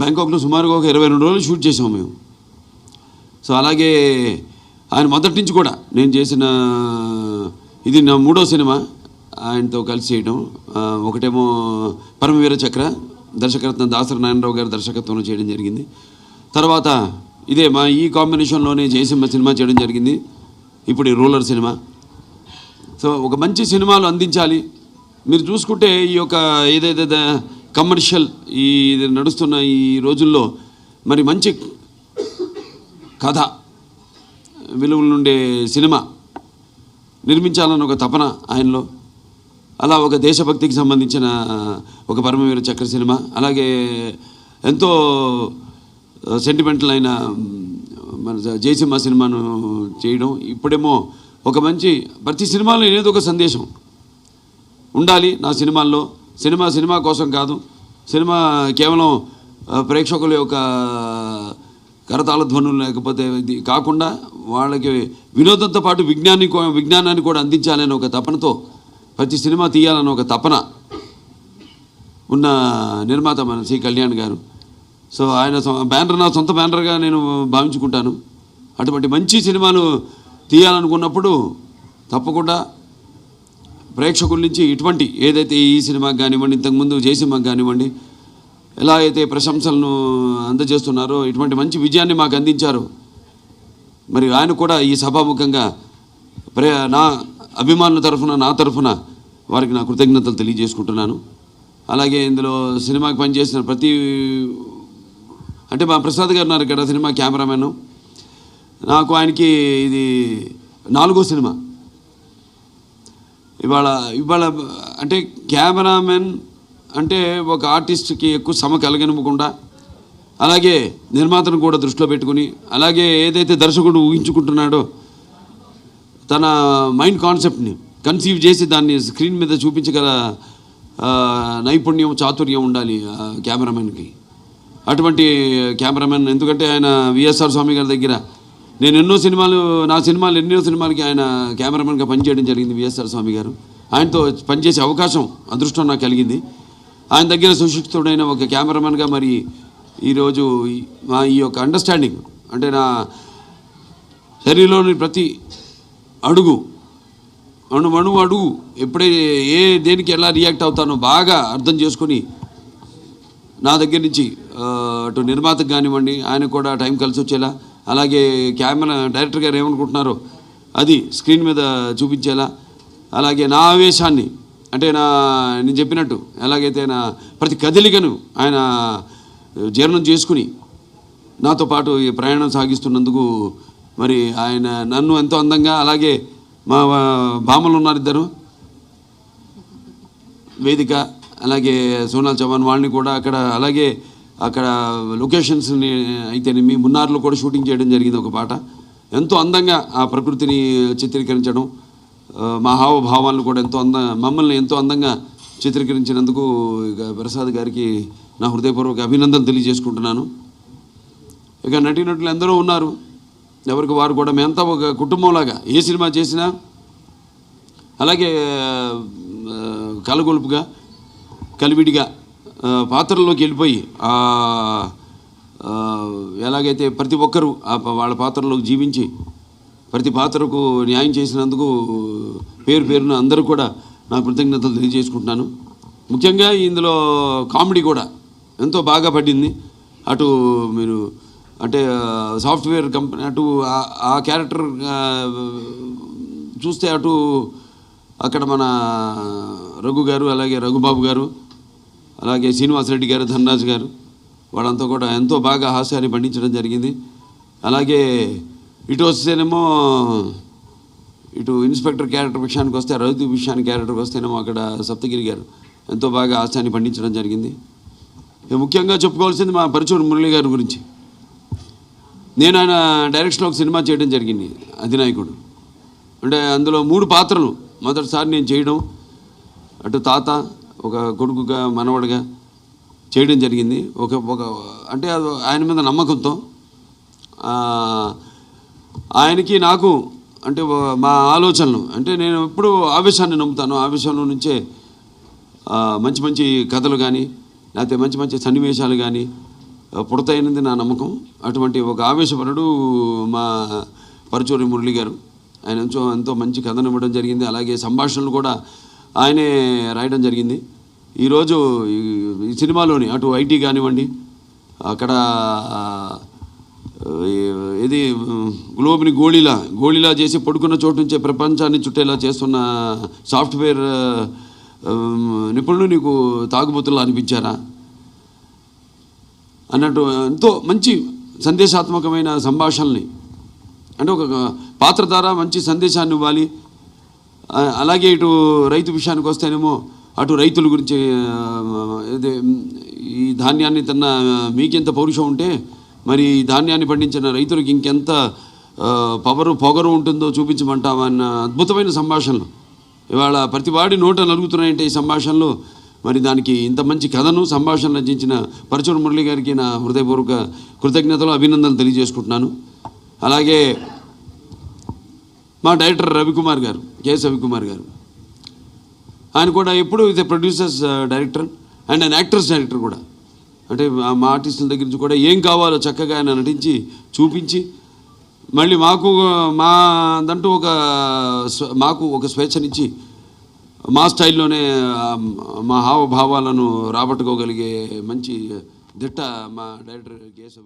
బ్యాంకాక్లో సుమారుగా ఒక ఇరవై రెండు రోజులు షూట్ చేసాం మేము. సో అలాగే ఆయన మొదటి నుంచి కూడా నేను చేసిన ఇది నా మూడో సినిమా ఆయనతో కలిసి చేయడం ఒకటేమో పరమవీర చక్ర దర్శకరత్న దాసరి నారాయణరావు గారి దర్శకత్వంలో చేయడం జరిగింది. తర్వాత ఇదే మా ఈ కాంబినేషన్లోనే జయసింహ సినిమా చేయడం జరిగింది. ఇప్పుడు రూలర్ సినిమా. సో ఒక మంచి సినిమాలు అందించాలి. మీరు చూసుకుంటే ఈ యొక్క ఏదైతే కమర్షియల్ ఈ నడుస్తున్న ఈ రోజుల్లో మరి మంచి కథ విలువలుండే సినిమా నిర్మించాలన్న ఒక తపన ఆయనలో. అలా ఒక దేశభక్తికి సంబంధించిన ఒక పరమవీర చక్ర సినిమా అలాగే ఎంతో సెంటిమెంటల్ అయిన మన జయసింహ సినిమాను చేయడం ఇప్పుడేమో ఒక మంచి ప్రతి సినిమాలో ఏదో ఒక సందేశం ఉండాలి నా సినిమాల్లో. సినిమా సినిమా కోసం కాదు. సినిమా కేవలం ప్రేక్షకుల యొక్క కరతాళ ధ్వనులు లేకపోతే ఇది కాకుండా వాళ్ళకి వినోదంతో పాటు విజ్ఞాన్ని విజ్ఞానాన్ని కూడా అందించాలనే ఒక తపనతో ప్రతి సినిమా తీయాలని ఒక తపన ఉన్న నిర్మాత మన సి. కళ్యాణ్ గారు. సో ఆయన సొ- బ్యానర్ నా సొంత బ్యానర్గా నేను భావించుకుంటాను. అటువంటి మంచి సినిమాలు తీయాలనుకున్నప్పుడు తప్పకుండా ప్రేక్షకుల నుంచి ఇటువంటి ఏదైతే ఈ సినిమాకి కానివ్వండి ఇంతకుముందు సినిమాకి కానివ్వండి ఎలా అయితే ప్రశంసలను అందజేస్తున్నారో ఇటువంటి మంచి విజయాన్ని మాకు అందించారు. మరి ఆయన కూడా ఈ సభాముఖంగా ప్రే నా అభిమానుల తరఫున నా తరఫున వారికి నా కృతజ్ఞతలు తెలియజేసుకుంటున్నాను. అలాగే ఇందులో సినిమాకి పనిచేసిన ప్రతి అంటే మా ప్రసాద్ గారు ఉన్నారు ఇక్కడ సినిమా కెమెరామెన్. నాకు ఆయనకి ఇది నాలుగో సినిమా. ఇవాళ ఇవాళ అంటే కెమెరామెన్ అంటే ఒక ఆర్టిస్ట్కి ఎక్కువ శ్రమ కలగనివ్వకుండా అలాగే నిర్మాతను కూడా దృష్టిలో పెట్టుకుని అలాగే ఏదైతే దర్శకుడు ఊహించుకుంటున్నాడో తన మైండ్ కాన్సెప్ట్ని కన్సీవ్ చేసి దాన్ని స్క్రీన్ మీద చూపించగల నైపుణ్యం చాతుర్యం ఉండాలి ఆ కెమెరామెన్కి. అటువంటి కెమెరామెన్ ఎందుకంటే ఆయన విఎస్ఆర్ స్వామి గారి దగ్గర నేను ఎన్నో సినిమాలు నా సినిమాలు ఎన్నో సినిమాలకి ఆయన కెమెరామెన్గా పనిచేయడం జరిగింది విఎస్ఆర్ స్వామి గారు. ఆయనతో పనిచేసే అవకాశం అదృష్టం నాకు కలిగింది. ఆయన దగ్గర సుశిక్షితుడైన ఒక కెమెరామెన్గా మరి ఈరోజు మా ఈ యొక్క అండర్స్టాండింగ్ అంటే నా శరీరంలోని ప్రతి అడుగు అణు అణు అడుగు ఎప్పుడే ఏ దేనికి ఎలా రియాక్ట్ అవుతానో బాగా అర్థం చేసుకొని నా దగ్గర నుంచి అటు నిర్మాతకు కానివ్వండి ఆయన కూడా టైం కలిసి వచ్చేలా అలాగే కెమెరా డైరెక్టర్ గారు ఏమనుకుంటున్నారో అది స్క్రీన్ మీద చూపించేలా. అలాగే నా ఆవేశాన్ని అంటే నా నేను చెప్పినట్టు ఎలాగైతే నా ప్రతి కదలికను ఆయన జీర్ణం చేసుకుని నాతో పాటు ఈ ప్రయాణం సాగిస్తున్నందుకు మరి ఆయన నన్ను ఎంతో అందంగా అలాగే మా భామలు ఉన్నారు ఇద్దరు. వేదిక అలాగే సోనాల్ చవాన్ వాళ్ళని కూడా అక్కడ అలాగే అక్కడ లొకేషన్స్ని అయితేనేమి మున్నార్లో కూడా షూటింగ్ చేయడం జరిగింది ఒక పాట. ఎంతో అందంగా ఆ ప్రకృతిని చిత్రీకరించడం మా హావభావాలను కూడా ఎంతో అంద మమ్మల్ని ఎంతో అందంగా చిత్రీకరించినందుకు ఇక ప్రసాద్ గారికి నా హృదయపూర్వక అభినందన తెలియజేసుకుంటున్నాను. ఇక నటీనటులు ఎందరో ఉన్నారు. ఎవరికి వారు కూడా మేమంతా ఒక కుటుంబంలాగా ఏ సినిమా చేసినా అలాగే కలగొలుపుగా కలివిడిగా పాత్రలోకి వెళ్ళిపోయి ఎలాగైతే ప్రతి ఒక్కరూ ఆ వాళ్ళ పాత్రలోకి జీవించి ప్రతి పాత్రకు న్యాయం చేసినందుకు పేరు పేరున అందరూ కూడా నా కృతజ్ఞతలు తెలియజేసుకుంటున్నాను. ముఖ్యంగా ఇందులో కామెడీ కూడా ఎంతో బాగా పడింది. అటు మీరు అంటే సాఫ్ట్వేర్ కంపెనీ అటు ఆ- క్యారెక్టర్ చూస్తే అటు అక్కడ మన రఘు గారు అలాగే రఘుబాబు గారు అలాగే శ్రీనివాసరెడ్డి గారు ధనరాజు గారు వాళ్ళంతా కూడా ఎంతో బాగా హాస్యాన్ని పండించడం జరిగింది. అలాగే ఇటు వస్తేనేమో ఇటు ఇన్స్పెక్టర్ క్యారెక్టర్ విషయానికి వస్తే రౌతు విషయానికి క్యారెక్టర్కి వస్తేనేమో అక్కడ సప్తగిరి గారు ఎంతో బాగా హాస్యాన్ని పండించడం జరిగింది. ముఖ్యంగా చెప్పుకోవాల్సింది మా పరిచూరు మురళి గారి గురించి. నేను ఆయన డైరెక్షన్లో ఒక సినిమా చేయడం జరిగింది అధినాయకుడు. అంటే అందులో మూడు పాత్రలు మొదటిసారి నేను చేయడం అటు తాత ఒక కొడుకుగా మనవడిగా చేయడం జరిగింది. ఒక ఒక అంటే అది ఆయన మీద నమ్మకంతో ఆయనకి నాకు అంటే మా ఆలోచనలు అంటే నేను ఎప్పుడు ఆవేశాన్ని నమ్ముతాను. ఆవేశంలో నుంచే మంచి మంచి కథలు కానీ లేకపోతే మంచి మంచి సన్నివేశాలు కానీ పుడతాయినది నా నమ్మకం. అటువంటి ఒక ఆవేశపరుడు మా పరచూరి మురళి గారు. ఆయన ఎంతో ఎంతో మంచి కథను ఇవ్వడం జరిగింది. అలాగే సంభాషణలు కూడా ఆయనే రాయడం జరిగింది. ఈరోజు ఈ సినిమాలోని అటు ఐటీ కానివ్వండి అక్కడ ఇది గ్లోబ్ని గోళీలా గోళీలా చేసి పడుకున్న చోటు నుంచే ప్రపంచాన్ని చుట్టేలా చేస్తున్న సాఫ్ట్వేర్ నిపుణులు నీకు తాగుబోతులు అనిపించారా? అన్నట్టు ఎంతో మంచి సందేశాత్మకమైన సంభాషణని అంటే ఒక పాత్ర ద్వారా మంచి సందేశాన్ని ఇవ్వాలి. అలాగే ఇటు రైతు విషయానికి వస్తేనేమో అటు రైతుల గురించి ఈ ధాన్యాన్ని తిన్న మీకెంత పౌరుషం ఉంటే మరి ఈ ధాన్యాన్ని పండించిన రైతులకు ఇంకెంత పవరు పొగరు ఉంటుందో చూపించమంటామన్న అద్భుతమైన సంభాషణలు. ఇవాళ ప్రతివాడి నోట నలుగుతున్నాయంటే ఈ సంభాషణలు. మరి దానికి ఇంత మంచి కథను సంభాషణ రచించిన పరచూరు మురళి గారికి నా హృదయపూర్వక కృతజ్ఞతలు అభినందనలు తెలియజేసుకుంటున్నాను. అలాగే మా డైరెక్టర్ రవికుమార్ గారు కెఎస్ రవికుమార్ గారు. ఆయన కూడా ఎప్పుడు ఇది ప్రొడ్యూసర్స్ డైరెక్టర్ అండ్ ఆయన యాక్టర్స్ డైరెక్టర్ కూడా. అంటే మా- ఆర్టిస్టుల దగ్గర నుంచి కూడా ఏం కావాలో చక్కగా ఆయన నటించి చూపించి మళ్ళీ మాకు మా దంటూ ఒక మాకు ఒక స్వేచ్ఛనిచ్చి మా స్టైల్లోనే మా హావభావాలను రాబట్టుకోగలిగే మంచి దిట్ట మా డైరెక్టర్ కెఎస్